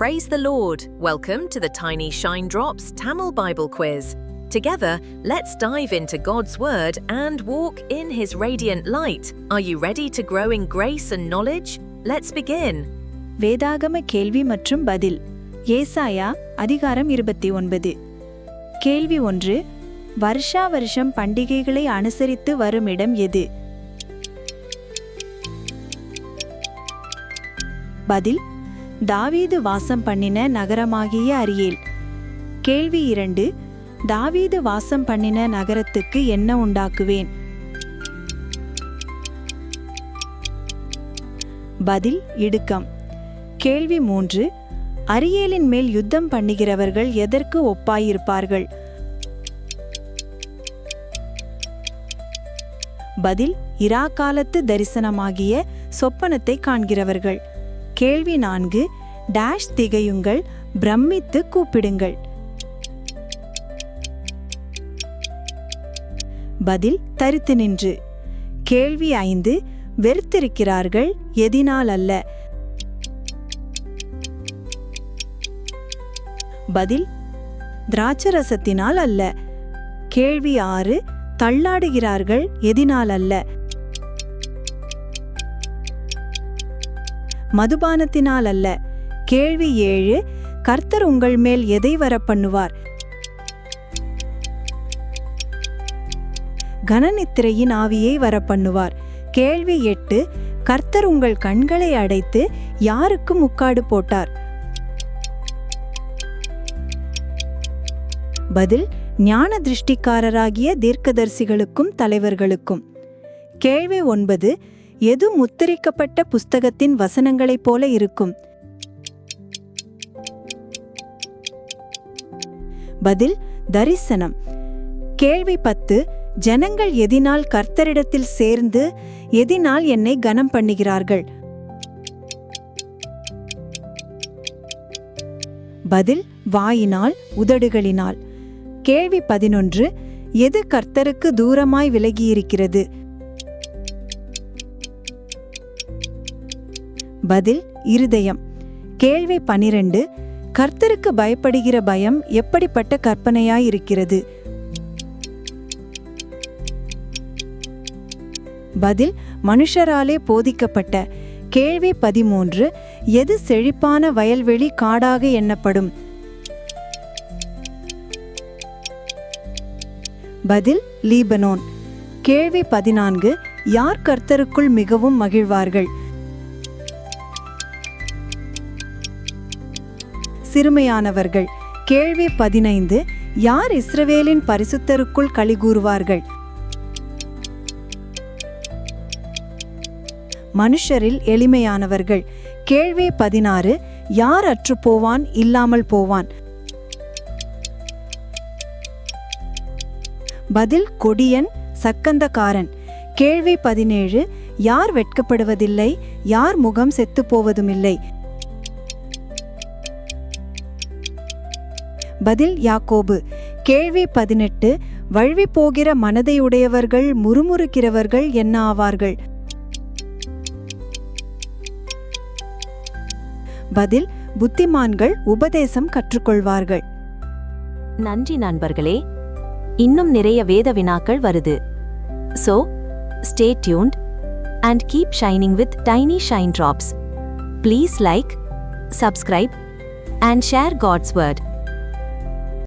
Praise the Lord. Welcome to the Tiny Shine Drops Tamil Bible Quiz. Together, let's dive into God's Word and walk in His radiant light. Are you ready to grow in grace and knowledge? Let's begin. வேதாகம கேள்வி மற்றும் பதில் ஏசாயா அதிகாரம் இருபத்தி ஒன்பது கேள்வி ஒன்று வருஷா வருஷம் பண்டிகைகளை அனுசரித்து வரும் இடம் எது பதில் தாவீது வாசம் பண்ணின நகரமாகிய அரியேல். கேள்வி இரண்டு தாவீது வாசம் பண்ணின நகரத்துக்கு என்ன உண்டாக்குவேன்? பதில் இடுக்கம். கேள்வி மூன்று அரியேலின் மேல் யுத்தம் பண்ணுகிறவர்கள் எதற்கு ஒப்பாயிருப்பார்கள்? பதில் இரா காலத்து தரிசனமாகிய சொப்பனத்தை காண்கிறவர்கள். கேள்வி நான்கு டேஷ் திகையுங்கள் பிரமித்து கூப்பிடுங்கள். பதில் தரித்து நின்று. கேள்வி ஐந்து வெறுத்திருக்கிறார்கள் எதினால் அல்ல பதில் திராட்சரசத்தினால் அல்ல. கேள்வி ஆறு தள்ளாடுகிறார்கள் எதினால் அல்ல மதுபானத்தினால் அல்ல கேள்வி ஏழு கர்த்தர் உங்கள் மேல் எதை வர பண்ணுவார்? கனநித்திரையின் ஆவியை வர பண்ணுவார். கேள்வி எட்டு கர்த்தர் உங்கள் கண்களை அடைத்து யாருக்கு முக்காடு போட்டார்? பதில் ஞான திருஷ்டிக்காரராகிய தீர்க்கதரிசிகளுக்கும் தலைவர்களுக்கும். கேள்வி ஒன்பது எது முத்திரிக்கப்பட்ட புஸ்தகத்தின் வசனங்களைப் போல இருக்கும்? பதில் தரிசனம். கேள்வி பத்து ஜனங்கள் எதினால் கர்த்தரிடத்தில் சேர்ந்து எதினால் என்னை கனம் பண்ணுகிறார்கள்? பதில் வாயினால் உதடுகளினால். கேள்வி பதினொன்று எது கர்த்தருக்கு தூரமாய் விலகியிருக்கிறது? பதில் இருதயம். கேள்வி பனிரெண்டு கர்த்தருக்கு பயப்படுகிற பயம் எப்படிப்பட்ட கற்பனையாயிருக்கிறது? பதில் மனுஷராலே போதிக்கப்பட்ட. கேள்வி பதிமூன்று எது செழிப்பான வயல்வெளி காடாக எண்ணப்படும்? பதில் லீபனோன். கேள்வி பதினான்கு யார் கர்த்தருக்குள் மிகவும் மகிழ்வார்கள்? சிறுமையானவர்கள். கேள்வி பதினைந்து யார் இஸ்ரவேலின் பரிசுத்தருக்குள் களி கூறுவார்கள் மனுஷரில் எளிமையானவர்கள். கேள்வி பதினாறு யார் அற்று போவான் இல்லாமல் போவான்? பதில் கொடியன் சக்கந்தக்காரன். கேள்வி பதினேழு யார் வெட்கப்படுவதில்லை யார் முகம் செத்து போவதுமில்லை? பதில் யாக்கோபு. கேள்வி பதினெட்டு வழுவி போகிற மனதையுடையவர்கள் முறுமுறுக்கிறவர்கள் என்ன ஆவார்கள்? பதில் புத்திமான்கள் உபதேசம் கற்றுக்கொள்வார்கள். நன்றி நண்பர்களே. இன்னும் நிறைய வேத வினாக்கள் வருது. So stay tuned and keep shining with tiny shine drops please like subscribe and share God's word